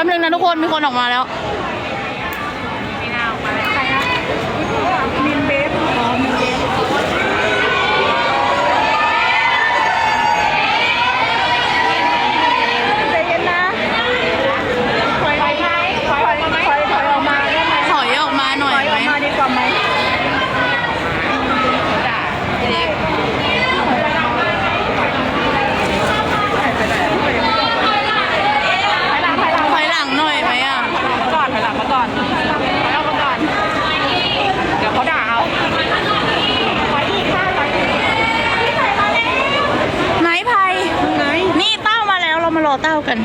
ป๊บนึงนะทุกคนมีคนออกมาแล้ว มินเบฟอ๋อมินเบฟใจเย็นนะถอยถอยถอยถอยถอยถอยออกมาได้ไหม ถอยออกมาหน่ ถ อย อยอ ไหม อกมาดีกว่าไหม ถอยหลังหน่อยไหมอะ ก่อนถอยหลังมาก่อนถอยออกมาก่อน เดี๋ยวเขาด่าเอาถอยอีกค่ะถอยอีก ไหนไพนี่เต้ามาแล้วเรามารอเต้ากัน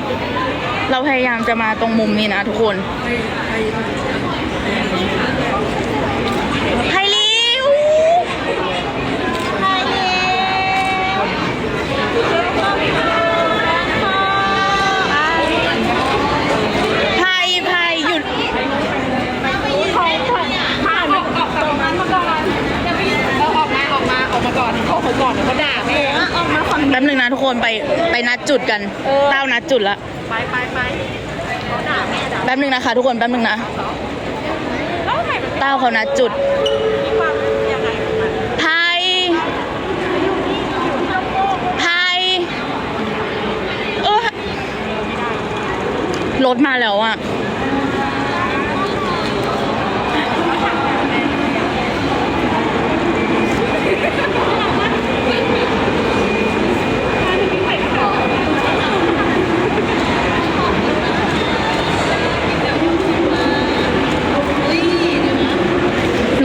เราพยายาม จะมาตรงมุมนี้นะทุกคนไพลิวไพลิวไพไพหยุดผ่านผ่านออกตรงนั้นมาก่อนเอาออกมาออกมาออกมาก่อนเขาเขาก่อนเขาด่าแม่ออกมาฝั่งแป๊บนึงนะทุกคนไปไปนัดจุดกันเต้านัดจุดละ ไปไปไป แม่ด่าแป๊บนึงนะคะ ทุกคนแป๊บนึงนะแล้วทำไมมันเต้าเขานัดจุดมีความยังไงของมันไพไพเออรถมาแล้วอะ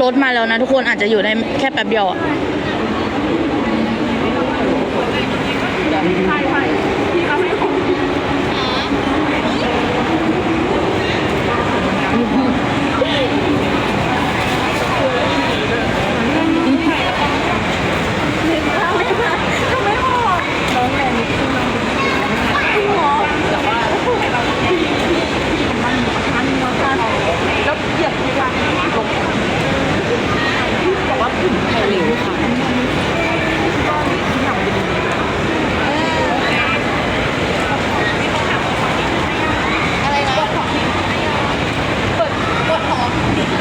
รถมาแล้ว นะทุกคนอาจจะอยู่ได้แค่แป๊บเดียวอะ ใช่ใช่พี่เขาไม่ของ แล้วเหยียบที่ว่าลงบอกว่าถึงไทยเร็วค่ะอะไรนะเปิดเปิดหอ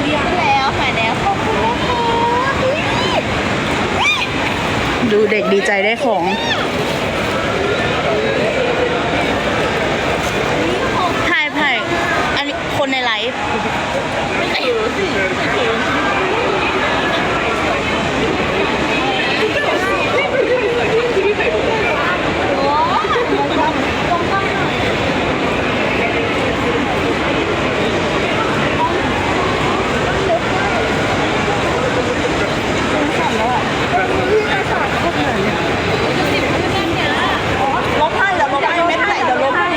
เรียนแล้วหายแล้วขอบคุณนะคะ ดู เด็กดีใจได้ของ ไพ่ไพ่อันนี้คนในไลฟ์ ไม่ถือสิไม่ถือ ลบให้เดี๋ยวลบให้เม็ดไหนเดี๋ยวลบให้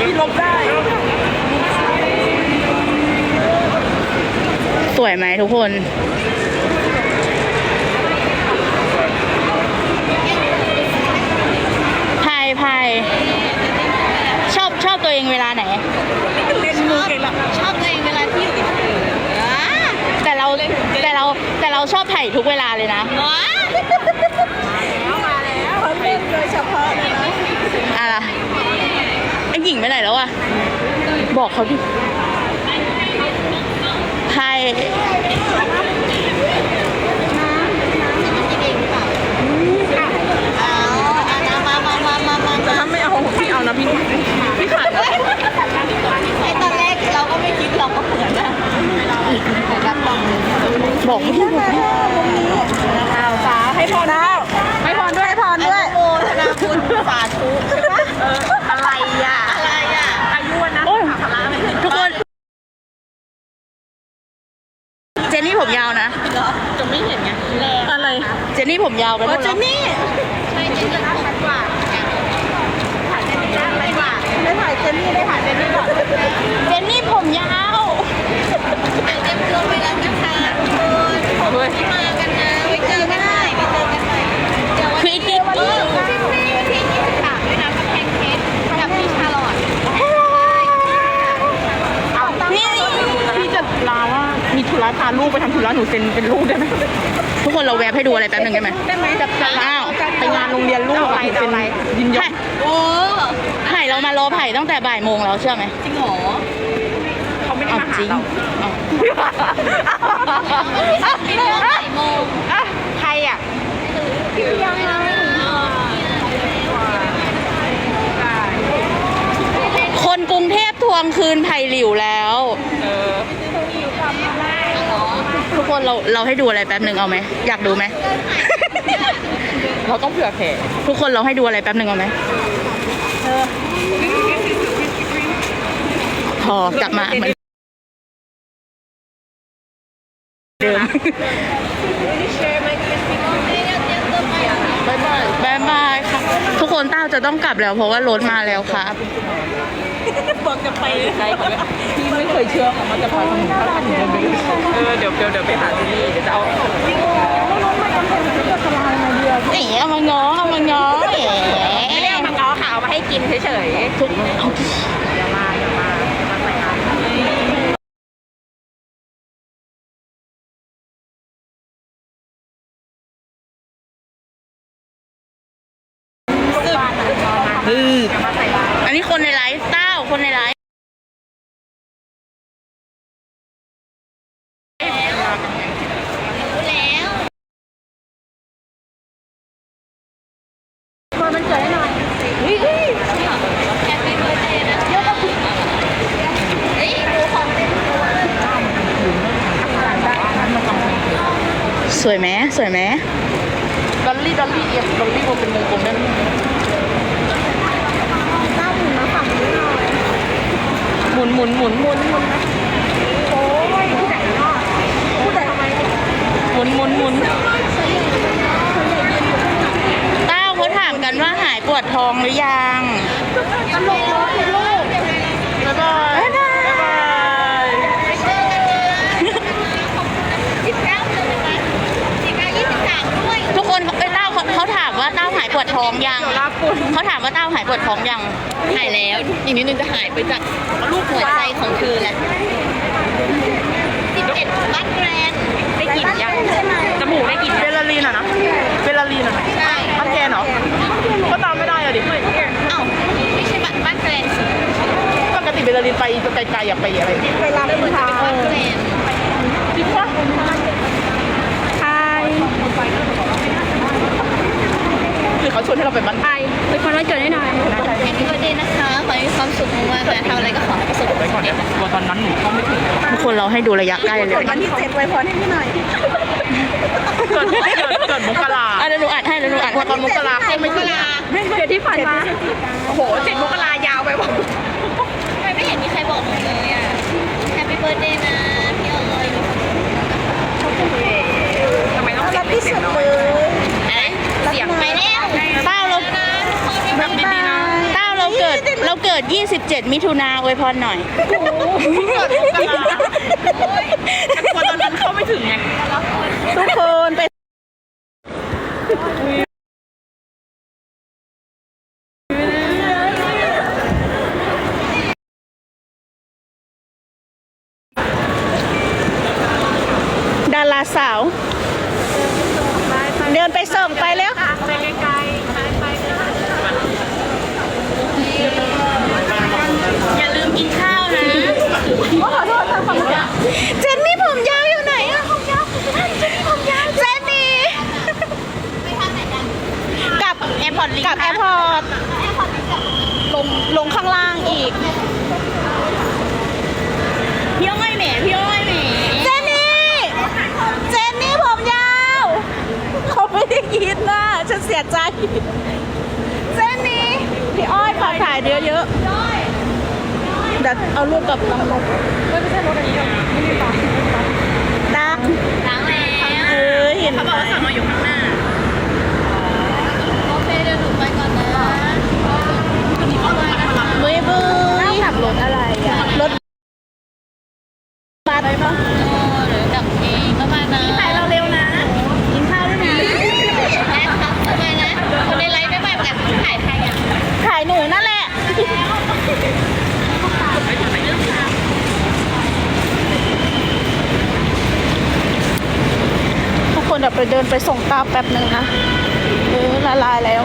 พี่ลบได้ สวยไหมทุกคนไพ่ไพ่ชอบชอบตัวเองเวลาไหนเล่นมือเก่งละชอบตัวเองเวลาที่อยู่แต่เราแต่เราแต่เราชอบถ่ายทุกเวลาเลยนะแล้วมาแล้วเขาเล่นโดยเฉพาะเลยนะอะไรไอ้หญิงไปไหนแล้วอะบอกเขาดิไพ่ แต่ถ้าไม่เอาของพี่เอานะพี่พี่ขาดนะไอตอนแรกเราก็ไม่คิดเราก็เผื่อนนะรับรอกเขาดิบอกพี่ขาดิ เอาสาให้พรด้วยให้พรด้วยให้พร อ ด้วย นุโมทนาคุณสาธุใช่ปะ เอออะไรอะ อะไรอะ อายุวันนะ โอ้ย ภาระไม่ถึง ทุกคน เจนนี่ผมยาวนะ จะไม่เห็นไงอะไร เจนนี่ผม ยาวไปเอหมอดเจแล้วนนี่ใช่จริงๆชัดกว่าถ่ายเจนนี่ได้ไหมกว่าได้ถ่ายเจนนี่ได้ถ่ายเจนนี่ก่อนเจนนี่ผมยาวถ่ายเต็มตัวไปแล้วนะคะทุกคนเฮ้ยที่มากันนะไว้เจอกันใหม่ไว้เจอกันใหม่เดี๋ยววันคืออีกทีเออวันที่23ด้วยนะกับแพนเค้กกับพี่ชาลอตนี่พี่จะลาว่ามีธุระพาลูกไปทำธุระหนูเซ็นเป็นลูกได้ไหม ทุกค นเราแวบให้ดูอะไรแป๊บหนึ่งได้ไหมได้ไหมจะจะอ้าวไปงานโรงเรียนลูกอะหนูเป็นยินยอมโอ้ไผ่เรามารอไผ่ตั้งแต่บ่ายโมงแล้วเชื่อไหมจริงเหรอเขาไม่ได้เอามาหาจริงเราเอาไม่ได้บ่ายโมงอะใครอะคนกรุงเทพทวงคืนไผ่หลิวแล้วเออทุก คนเราเราให้ดูอะไรแป๊บหนึ่งเอาไหมอยากดูไหม เราต้องเผื่อแผ่ทุกคนเราให้ดูอะไรแป๊บหนึ่งเอาไหมพอกลับมาเหมือนเดิมบายบายบายบายค่ะ ทุกคนเต้าจะต้องกลับแล้วเพราะว่ารถมาแล้วครับ บอกจะไปใครพี่ไม่เคยเชื่อค่ะมันจะพาทำข้าวถึงเดินไปเออเดี๋ยวเดี๋ยวเดี๋ยวไปหาที่นี่เดี๋ยวจะเอาเอ๋เอามาง้อเอามาง้อเอ๋ไม่ได้เอามาง้อค่ะเอามาให้กินเฉยๆทุกอย่ามาอย่ามาอย่ามาใส่ร้ายอือ อันนี้คนในไลฟ์เต้าคนในไลฟ์สวยไหมสวยไหมดอลลี่ดอลลี่เอียดอลลี่มันเป็นวงกลมได้ไหม มุนหมุนหมุนหมุนหมุนโอ้ยผู้ใหญ่เนาะผู้ใหญ่ทำไมหมุนหมุนหมุนเต้าเขาถามกันว่าหายปวดท้องหรือยังตลกเลยลูกบ๊ายบายบ๊ายบายสิบเก้าเลยนะสิบายบายทุกคนเขาเต้าเขาเขาถามว่าเต้าหายปวดท้องยังเดี๋ยวลาปุ่นเขาถามว่าเต้าหายปวดท้องยังหายแล้ว อีกนิดนึงจะหายไปจาก ลูกหัวใจของเธอแหละสิบเอ็ดบัตแกรนได้กลิ่นยังจมูกได้กลิ่นเบลลารีนอะนะเบลลารีนอะนะใช่มันแกนเหรอก็ตามไม่ได้อะดิเอ้าไม่ใช่บัตบัตแกรนสิปกติเบลลารีนไปไกลๆอย่าไปอะไรไปรับเหมือนจะเป็นบัตแกรนจริงปะใช่ หรือเขาชวนให้เราไปบ้านไทยไปคนวันเกิดให้หน่อยแฮปปี้เบิร์ดเดย์นะคะขอให้มีความสุขมากๆนะทำอะไรก็ขอให้ประสบไว้ก่อนเนี่ยตัวตอนนั้นหนูเข้าไม่ถึงทุกคนเราให้ดูระยะใกล้เลยวันที่เจ็ดไว้พรให้พี่หน่อยเกิดเกิดเกิดมกราอะเดี๋ยวหนูอัดให้เดี๋ยวหนูอัดพอตอนมกราเข้าไม่ถึงเดือนที่ผ่านมาโอ้โหเจ็ดมกรายาวไปว่ะทำไมไม่เห็นมีใครบอกหนูเลยอะแฮปปี้เบิร์ดเดย์นะพี่ออยทำไมต้องรับที่สุดเลยอะไร เสียงไปแล้วเต้าเราแบบดีๆนะเต้าเราเกิดเราเกิด 27 มิถุนาอวยพรหน่อยเกิดมกราแต่พอตอนนั้นเข้าไม่ถึงไง ทุกคนไปดาราสาว เดินไปส่งไปแล้ว ไปไกล อย่าลืมกินข้าวนะเจนนี่ผมยาวอยู่ไหนอะผมยาวเจนนี่ผมยาวเจนนี่กับแอร์พอร์ตกับแอร์พอร์ตลงลงข้างล่างอีก พี่อ้อยแหมพี่อ้อยแหมเจนนี่ เจนนี่ผมยาว เขาไม่ได้คิดนะ ฉันเสียใจเจนนี่พี่อ้อยฝากถ่ายเยอะๆเดี๋ยวเอารูปกับน้องลงไม่ใช่รถอันนี้ดักล้างแล้วเออเห็นเขาบอกว่าสั่งมาอยู่ข้างหน้า โอเคเดี๋ยวหนูไปก่อนนะเบ้ยเบ้ยขับรถอะไรอะรถบัส ทุกคนเดี๋ยวไปเดินไปส่งตาแป๊บหนึ่งนะเออละลายแล้ว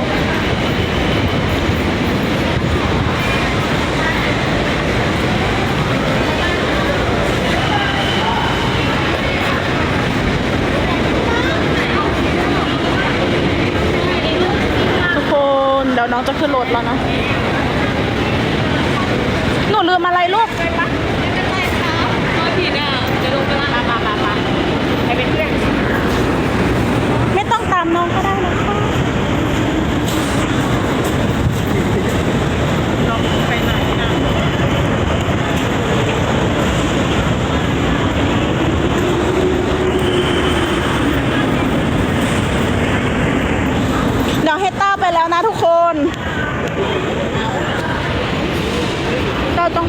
น้องจะขึ้นรถแล้วนะ หนูลืมอะไรลูก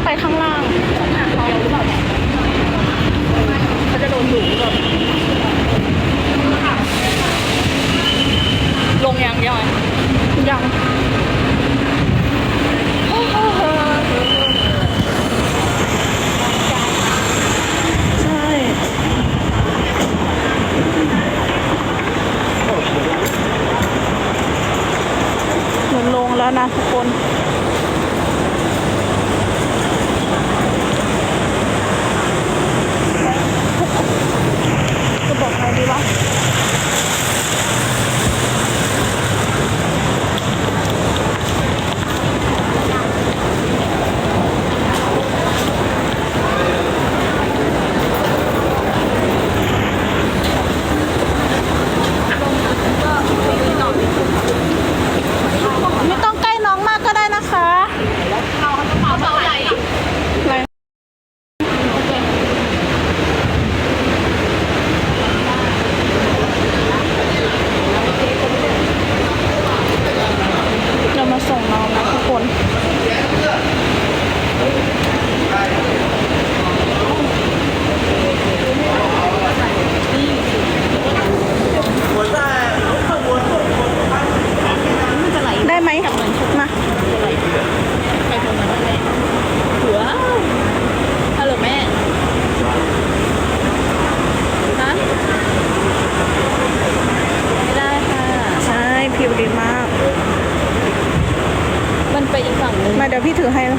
ไปข้างล่างเขาจะโดนดุแบบลงยังยังยังลงแล้วนะทุกคน diba? เดี๋ยวพี่ถือให้นะ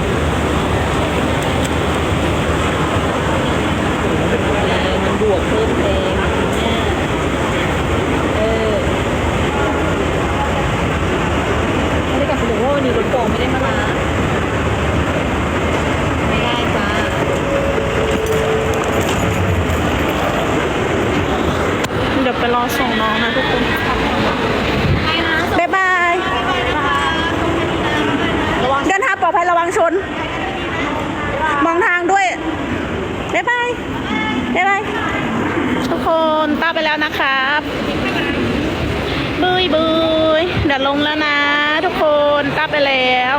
แล้ว